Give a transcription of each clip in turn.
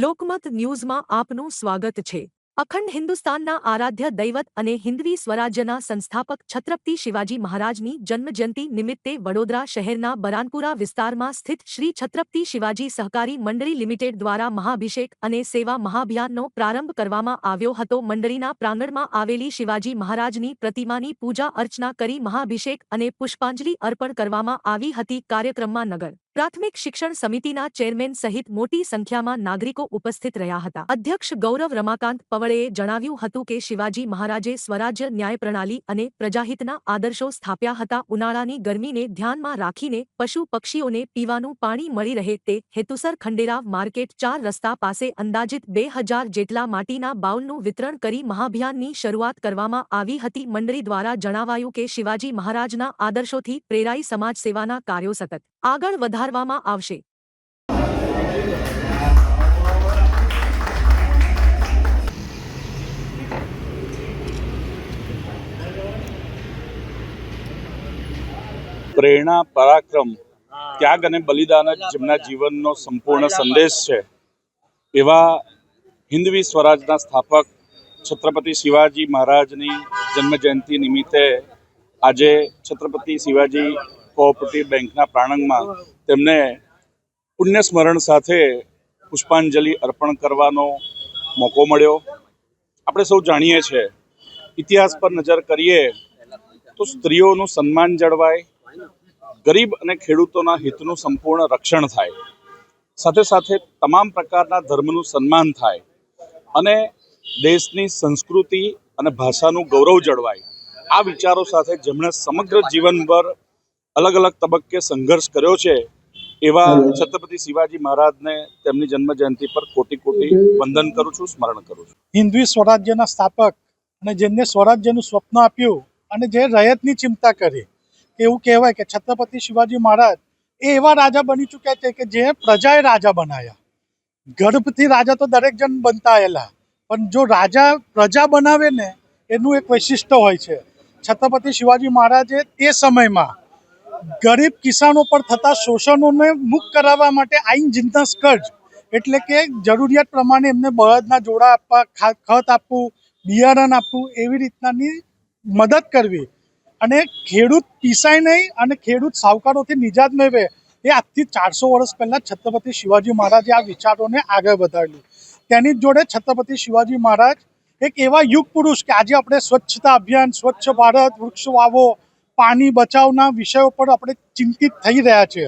લોકમત ન્યૂઝમાં આપનું સ્વાગત છે. અખંડ હિન્દુસ્તાનના આરાધ્ય દૈવત અને હિન્દવી સ્વરાજ્યના સંસ્થાપક છત્રપતિ શિવાજી મહારાજની જન્મજયંતિ નિમિત્તે વડોદરા શહેરના બરાનપુરા વિસ્તારમાં સ્થિત શ્રી છત્રપતિ શિવાજી સહકારી મંડળી લિમિટેડ દ્વારા મહાભિષેક અને સેવા મહાભિયાનનો પ્રારંભ કરવામાં આવ્યો હતો. મંડળીના પ્રાંગણમાં આવેલી શિવાજી મહારાજની પ્રતિમાની પૂજા અર્ચના કરી મહાભિષેક અને પુષ્પાંજલિ અર્પણ કરવામાં આવી હતી. કાર્યક્રમમાં નગર પ્રાથમિક શિક્ષણ સમિતિના ચેરમેન સહિત મોટી સંખ્યામાં નાગરિકો ઉપસ્થિત રહ્યા હતા. અધ્યક્ષ ગૌરવ રમાકાંત પવળેએ જણાવ્યું હતું કે શિવાજી મહારાજે સ્વરાજ્ય ન્યાય પ્રણાલી અને પ્રજાહિતના આદર્શો સ્થાપ્યા હતા. ઉનાળાની ગરમીને ધ્યાનમાં રાખીને પશુ પક્ષીઓને પીવાનું પાણી મળી રહે તે હેતુસર ખંડેરાવ માર્કેટ ચાર રસ્તા પાસે અંદાજિત બે હજાર જેટલા માટીના બાઉલનું વિતરણ કરી મહાભિયાનની શરૂઆત કરવામાં આવી હતી. મંડળી દ્વારા જણાવાયું કે શિવાજી મહારાજના આદર્શોથી પ્રેરાઈ સમાજ સેવાના કાર્યો સતત આગળ વધારવામાં આવશે. પ્રેરણા, પરાક્રમ, ત્યાગ અને બલિદાન જ જેમના જીવનનો સંપૂર્ણ સંદેશ છે. એવા હિન્દવી સ્વરાજના સ્થાપક છત્રપતિ શિવાજી મહારાજની જન્મજયંતિ નિમિત્તે આજે છત્રપતિ શિવાજી કોઓપરેટિવ બેંકના પ્રાંગણમાં તેમને પુણ્ય સ્મરણ સાથે પુષ્પાંજલિ અર્પણ કરવાનો મોકો મળ્યો. આપણે સૌ જાણીએ છીએ, ઇતિહાસ પર નજર કરીએ તો સ્ત્રીઓનું સન્માન જળવાય, ગરીબ અને ખેડૂતોના હિતનું સંપૂર્ણ રક્ષણ થાય, સાથે સાથે તમામ પ્રકારના ધર્મનું સન્માન થાય અને દેશની સંસ્કૃતિ અને ભાષાનું ગૌરવ જળવાય. આ વિચારો સાથે જેમણે સમગ્ર જીવનભર અલગ અલગ તબક્કે સંઘર્ષ કર્યો છે એવા છત્રપતિ શિવાજી મહારાજને તેમની જન્મ જયંતિ પર કોટી કોટી વંદન કરું છું સ્મરણ કરું છું. હિન્દવી સ્વરાજ્યના સ્થાપક અને જેમને સ્વરાજ્યનું સ્વપ્ન આપ્યું અને જે રયતની ચિંતા કરી એવું કહેવાય કે છત્રપતિ શિવાજી મહારાજ એ એવા રાજા બની ચૂક્યા છે કે જે પ્રજાએ રાજા બનાવ્યા. ગર્ભથી રાજા તો દરેક જણ બનતા આવેલા પણ જો રાજા પ્રજા બનાવે ને એનું એક વૈશિષ્ટ્ય હોય છે. છત્રપતિ શિવાજી મહારાજે તે સમયમાં ગરીબ કિસાનો પર થતા શોષણોને મુક્ત કરાવવા માટે આઈન જિંદસ કર્જ એટલે કે જરૂરિયાત પ્રમાણે એમને બળદના જોડા આપવા ખત આપવું, બિયારણ આપવું, એવી રીતનાની મદદ કરવી. અને ખેડૂત પીસાય નહીં અને ખેડૂત સાવકારોથી નિજાત મેળવે એ આજથી ચારસો વર્ષ પહેલાં છત્રપતિ શિવાજી મહારાજે આ વિચારોને આગળ વધાર્યું. તેની જોડે છત્રપતિ શિવાજી મહારાજ એક એવા યુગ પુરુષ કે આજે આપણે સ્વચ્છતા અભિયાન, સ્વચ્છ ભારત વૃક્ષ વાવો પાણી બચાવના વિષયો પર આપણે ચિંતિત થઈ રહ્યા છે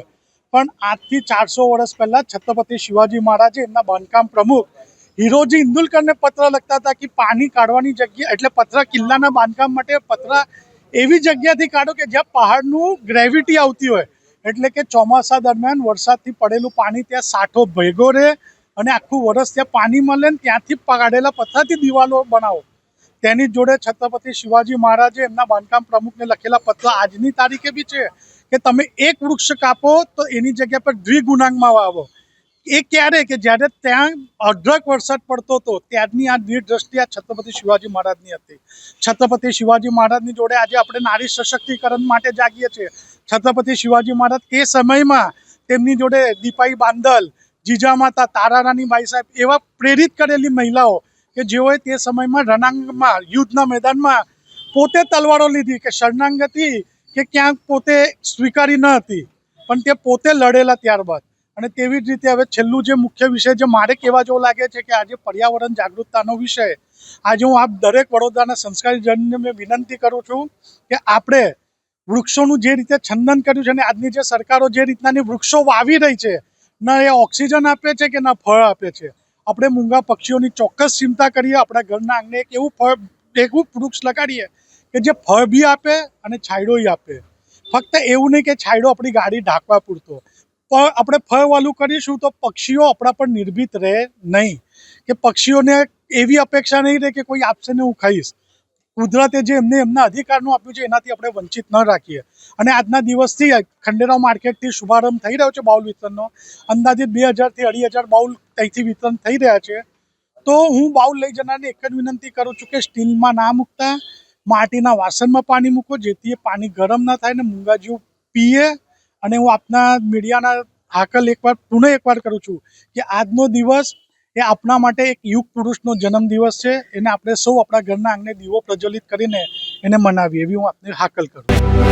પણ આજથી ચારસો વર્ષ પહેલાં છત્રપતિ શિવાજી મહારાજે એમના બાંધકામ પ્રમુખ હિરોજી ઇન્દુલકરને પત્ર લખતા હતા કે પાણી કાઢવાની જગ્યા એટલે પત્ર કિલ્લાના બાંધકામ માટે પત્ર એવી જગ્યાથી કાઢો કે જ્યાં પહાડનું ગ્રેવિટી આવતી હોય. એટલે કે ચોમાસા દરમિયાન વરસાદથી પડેલું પાણી ત્યાં સાઠો ભેગો રહે અને આખું વરસ ત્યાં પાણી મળે ને ત્યાંથી કાઢેલા પથ્થરથી દિવાલો બનાવો. તેની જોડે છત્રપતિ શિવાજી મહારાજે એમના બાંધકામ પ્રમુખને લખેલા પત્ર આજની તારીખે બી છે કે તમે એક વૃક્ષ કાપો તો એની જગ્યા પર દ્વિગુણાંકમાં વાવો. એ ક્યારે? કે જ્યારે ત્યાં અઢળક વરસાદ પડતો હતો, ત્યારની આ દ્રષ્ટિ આ છત્રપતિ શિવાજી મહારાજની હતી. છત્રપતિ શિવાજી મહારાજની જોડે આજે આપણે નારી સશક્તિકરણ માટે જાગીએ છીએ. છત્રપતિ શિવાજી મહારાજ તે સમયમાં તેમની જોડે દીપાઈ બાંદલ, જીજામાતા તારારાણી બાઈ સાહેબ એવા પ્રેરિત કરેલી મહિલાઓ કે જેઓએ તે સમયમાં રણાંગમાં, યુદ્ધના મેદાનમાં પોતે તલવારો લીધી કે શરણાંગતી કે ક્યાંક પોતે સ્વીકારી ન હતી. પણ તે પોતે લડેલા ત્યારબાદ. અને તેવી જ રીતે હવે છેલ્લું જે મુખ્ય વિષય જે મારે કહેવા જેવું લાગે છે કે આજે પર્યાવરણ જાગૃતતાનો વિષય. આજે હું આપ દરેક વડોદરાના સંસ્કારી જનને મેં વિનંતી કરું છું કે આપણે વૃક્ષોનું જે રીતે છંદન કર્યું છે અને આજની જે સરકારો જે રીતનાની વૃક્ષો વાવી રહી છે, ન એ ઓક્સિજન આપે છે કે ન ફળ આપે છે આપણે મૂંગા પક્ષીઓની ચોક્કસ ચિંતા કરીએ, આપણા ઘરના આંગણે એક એવું ફળ એવું વૃક્ષ લગાડીએ કે જે ફળ બી આપે અને છાંયડોય આપે. ફક્ત એવું નહીં કે છાંયડો આપણી ગાડી ઢાંકવા પૂરતો. પણ આપણે ફળવાલું કરીશું તો પક્ષીઓ આપણા પર નિર્ભીત રહે નહીં. કે પક્ષીઓને એવી અપેક્ષા નહીં રહે કે કોઈ આપશે ને હું ખાઈશ. કુદરતે જે એમને એમના અધિકારનું આપ્યું છે, એનાથી આપણે વંચિત ન રાખીએ. અને આજના દિવસથી ખંડેરાવ માર્કેટથી શુભારંભ થઈ રહ્યો છે બાઉલ વિતરણનો. અંદાજે બે હજારથી અઢી હજાર બાઉલ ત્યાંથી વિતરણ થઈ રહ્યા છે. તો હું બાઉલ લઈ જનારને એક જ વિનંતી કરું છું કે સ્ટીલમાં ના મૂકતા, માટીના વાસણમાં પાણી મૂકો, જેથી એ પાણી ગરમ ના થાય ને મૂંગા પીએ. અને હું આપના મીડિયાના હાકલ એકવાર, પુનઃ એકવાર કરું છું કે આજનો દિવસ એ આપણા માટે એક યુગ પુરુષનો જન્મદિવસ છે. એને આપણે સૌ આપણા ઘરના આંગણે દીવો પ્રજ્વલિત કરીને એને મનાવીએ. એવી હું આપને હાકલ કરું